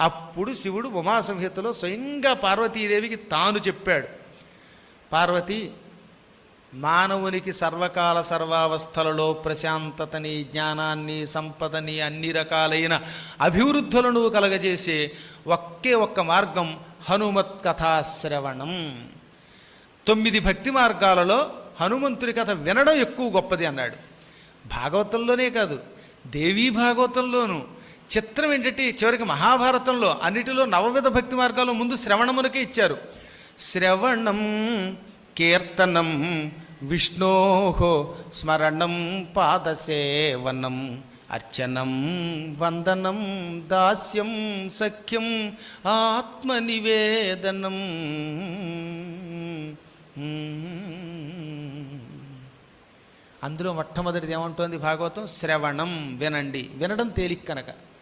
అప్పుడు శివుడు ఉమాసంహితలో స్వయంగా పార్వతీదేవికి తాను చెప్పాడు. పార్వతి మానవునికి సర్వకాల సర్వావస్థలలో ప్రశాంతతని జ్ఞానాన్ని సంపదని అన్ని రకాలైన అభివృద్ధులను కలగజేసే ఒకే ఒక్క మార్గం హనుమత్ కథాశ్రవణం తొమ్మిది భక్తి మార్గాలలో హనుమంతుడి కథ వినడం ఎక్కువ గొప్పది అన్నాడు. భాగవతంలోనే కాదు దేవీ భాగవతంలోనూ చిత్రం ఏంటంటే చివరికి మహాభారతంలో అన్నిటిలో నవవిధ భక్తి మార్గాలు ముందు శ్రవణమునకే ఇచ్చారు. శ్రవణం కీర్తనం విష్ణోహో స్మరణం పాదసేవనం అర్చనం వందనం దాస్యం సఖ్యం ఆత్మనివేదనం. అందులో మొట్టమొదటిది ఏమంటోంది భాగవతం? శ్రవణం. వినండి. వినడం తేలిక కనుక